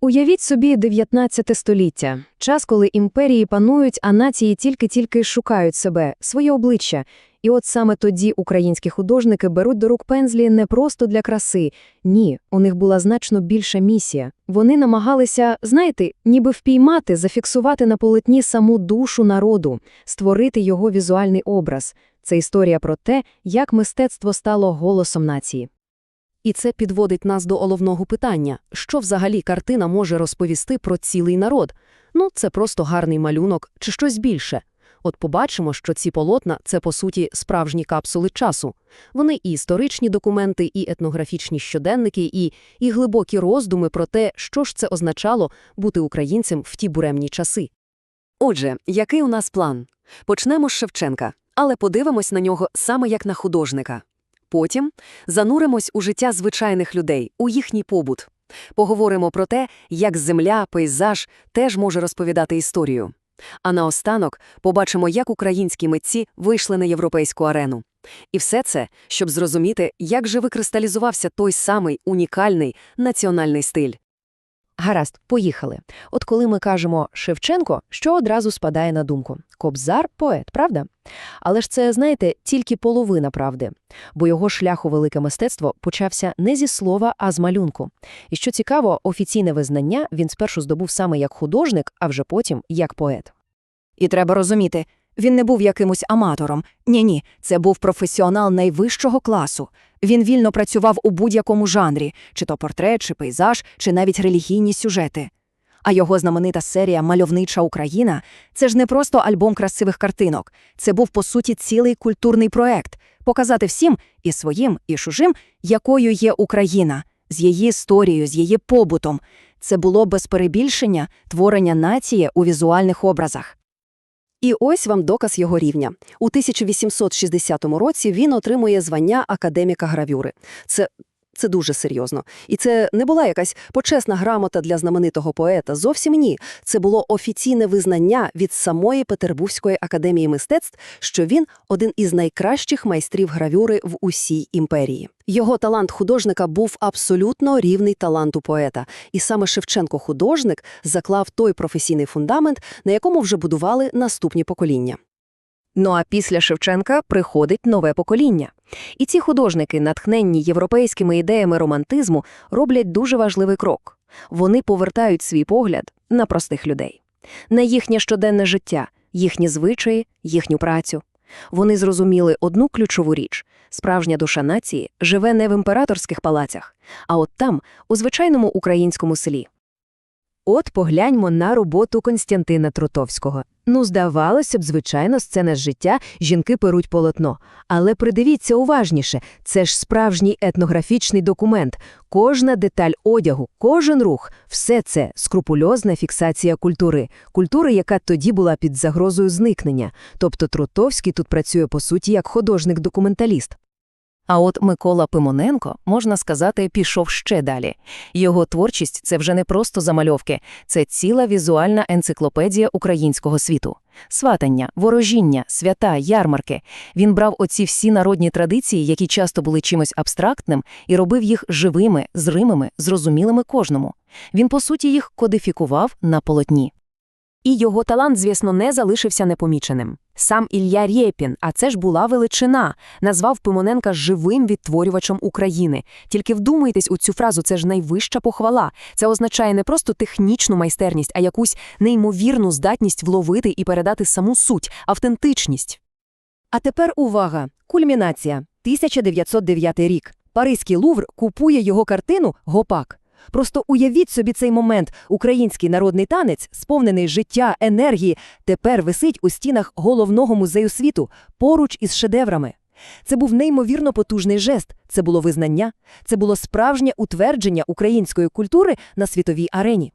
Уявіть собі 19 століття, час, коли імперії панують, а нації тільки-тільки шукають себе, своє обличчя. І от саме тоді українські художники беруть до рук пензлі не просто для краси. Ні, у них була значно більша місія. Вони намагалися, знаєте, ніби впіймати, зафіксувати на полотні саму душу народу, створити його візуальний образ. Це історія про те, як мистецтво стало голосом нації. І це підводить нас до головного питання, що взагалі картина може розповісти про цілий народ? Ну, це просто гарний малюнок чи щось більше. От побачимо, що ці полотна – це, по суті, справжні капсули часу. Вони і історичні документи, і етнографічні щоденники, і, і глибокі роздуми про те, що ж це означало бути українцем в ті буремні часи. Отже, який у нас план? Почнемо з Шевченка, але подивимось на нього саме як на художника. Потім зануримось у життя звичайних людей, у їхній побут. Поговоримо про те, як земля, пейзаж теж може розповідати історію. А наостанок побачимо, як українські митці вийшли на європейську арену. І все це, щоб зрозуміти, як же викристалізувався той самий унікальний національний стиль. Гаразд, поїхали. От коли ми кажемо «Шевченко», що одразу спадає на думку? Кобзар – поет, правда? Але ж це, знаєте, тільки половина правди. Бо його шлях у велике мистецтво почався не зі слова, а з малюнку. І що цікаво, офіційне визнання він спершу здобув саме як художник, а вже потім як поет. І треба розуміти, він не був якимось аматором. Ні-ні, це був професіонал найвищого класу. Він вільно працював у будь-якому жанрі, чи то портрет, чи пейзаж, чи навіть релігійні сюжети. А його знаменита серія Мальовнича Україна це ж не просто альбом красивих картинок. Це був, по суті, цілий культурний проект показати всім і своїм, і чужим, якою є Україна, з її історією, з її побутом. Це було без перебільшення творення нації у візуальних образах. І ось вам доказ його рівня. У 1860 році він отримує звання академіка гравюри. Це, це дуже серйозно. І це не була якась почесна грамота для знаменитого поета. Зовсім ні. Це було офіційне визнання від самої Петербурзької академії мистецтв, що він один із найкращих майстрів гравюри в усій імперії. Його талант художника був абсолютно рівний таланту поета, і саме Шевченко-художник заклав той професійний фундамент, на якому вже будували наступні покоління. Ну а після Шевченка приходить нове покоління. І ці художники, натхненні європейськими ідеями романтизму, роблять дуже важливий крок. Вони повертають свій погляд на простих людей, на їхнє щоденне життя, їхні звичаї, їхню працю. Вони зрозуміли одну ключову річ – справжня душа нації живе не в імператорських палацях, а от там, у звичайному українському селі. От погляньмо на роботу Константина Трутовського. Ну, здавалося б, звичайно, сцена з життя, жінки перуть полотно. Але придивіться уважніше, це ж справжній етнографічний документ. Кожна деталь одягу, кожен рух – все це скрупульозна фіксація культури. Культури, яка тоді була під загрозою зникнення. Тобто Трутовський тут працює, по суті, як художник-документаліст. А от Микола Пимоненко, можна сказати, пішов ще далі. Його творчість – це вже не просто замальовки, це ціла візуальна енциклопедія українського світу. Сватання, ворожіння, свята, ярмарки. Він брав оці всі народні традиції, які часто були чимось абстрактним, і робив їх живими, зримими, зрозумілими кожному. Він, по суті, їх кодифікував на полотні. І його талант, звісно, не залишився непоміченим. Сам Ілля Рєпін, а це ж була величина, назвав Пимоненка живим відтворювачем України. Тільки вдумайтесь у цю фразу, це ж найвища похвала. Це означає не просто технічну майстерність, а якусь неймовірну здатність вловити і передати саму суть, автентичність. А тепер увага! Кульмінація. 1909 рік. Паризький Лувр купує його картину «Гопак». Просто уявіть собі цей момент. Український народний танець, сповнений життя, енергії, тепер висить у стінах головного музею світу поруч із шедеврами. Це був неймовірно потужний жест, це було визнання, це було справжнє утвердження української культури на світовій арені.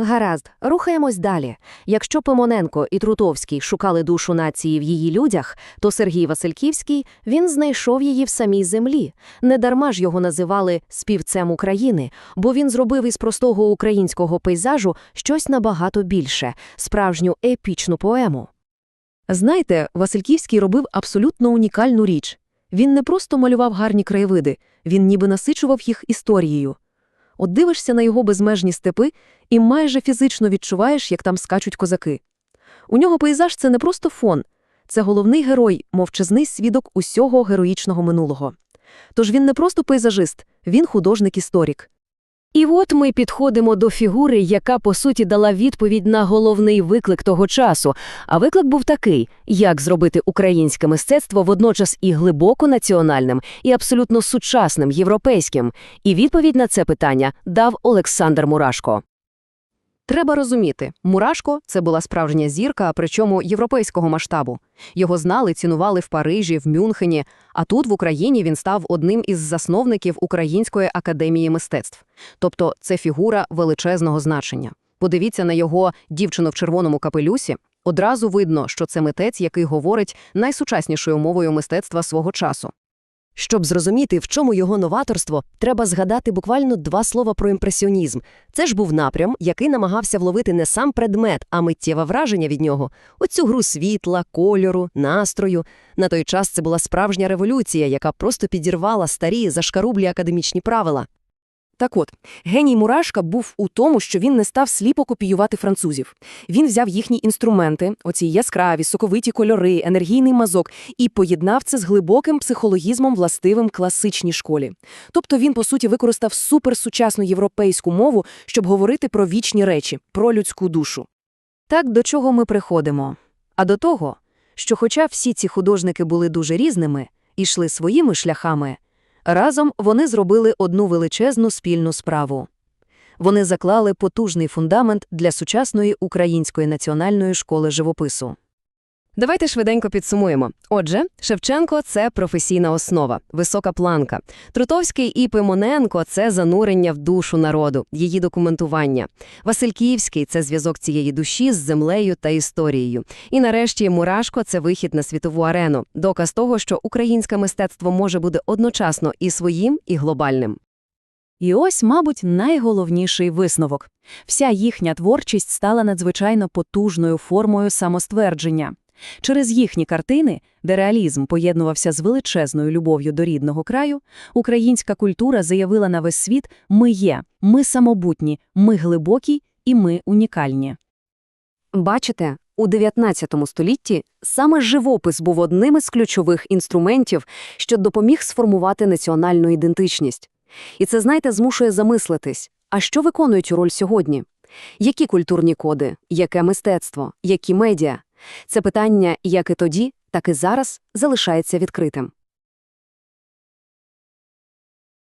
Гаразд, рухаємось далі. Якщо Пимоненко і Трутовський шукали душу нації в її людях, то Сергій Васильківський він знайшов її в самій землі. Недарма ж його називали співцем України, бо він зробив із простого українського пейзажу щось набагато більше справжню епічну поему. Знаєте, Васильківський робив абсолютно унікальну річ. Він не просто малював гарні краєвиди, він ніби насичував їх історією. От дивишся на його безмежні степи і майже фізично відчуваєш, як там скачуть козаки. У нього пейзаж – це не просто фон, це головний герой, мовчазний свідок усього героїчного минулого. Тож він не просто пейзажист, він художник-історик. І от ми підходимо до фігури, яка, по суті, дала відповідь на головний виклик того часу. А виклик був такий – як зробити українське мистецтво водночас і глибоко національним, і абсолютно сучасним, європейським. І відповідь на це питання дав Олександр Мурашко. Треба розуміти, Мурашко – це була справжня зірка, причому європейського масштабу. Його знали, цінували в Парижі, в Мюнхені, а тут, в Україні, він став одним із засновників Української академії мистецтв. Тобто це фігура величезного значення. Подивіться на його «Дівчину в червоному капелюсі». Одразу видно, що це митець, який говорить найсучаснішою мовою мистецтва свого часу. Щоб зрозуміти, в чому його новаторство, треба згадати буквально два слова про імпресіонізм. Це ж був напрям, який намагався вловити не сам предмет, а миттєве враження від нього. Оцю гру світла, кольору, настрою. На той час це була справжня революція, яка просто підірвала старі, зашкарублі академічні правила. Так от, геній Мурашка був у тому, що він не став сліпо копіювати французів. Він взяв їхні інструменти, оці яскраві, соковиті кольори, енергійний мазок, і поєднав це з глибоким психологізмом, властивим класичній школі. Тобто він, по суті, використав суперсучасну європейську мову, щоб говорити про вічні речі, про людську душу. Так до чого ми приходимо? А до того, що хоча всі ці художники були дуже різними і йшли своїми шляхами, разом вони зробили одну величезну спільну справу. Вони заклали потужний фундамент для сучасної української національної школи живопису. Давайте швиденько підсумуємо. Отже, Шевченко – це професійна основа, висока планка. Трутовський і Пимоненко – це занурення в душу народу, її документування. Васильківський – це зв'язок цієї душі з землею та історією. І нарешті Мурашко – це вихід на світову арену, доказ того, що українське мистецтво може бути одночасно і своїм, і глобальним. І ось, мабуть, найголовніший висновок. Вся їхня творчість стала надзвичайно потужною формою самоствердження. Через їхні картини, де реалізм поєднувався з величезною любов'ю до рідного краю, українська культура заявила на весь світ «ми є, ми самобутні, ми глибокі і ми унікальні». Бачите, у 19 столітті саме живопис був одним із ключових інструментів, що допоміг сформувати національну ідентичність. І це, знаєте, змушує замислитись, а що виконує цю роль сьогодні? Які культурні коди, яке мистецтво, які медіа? Це питання як і тоді, так і зараз залишається відкритим.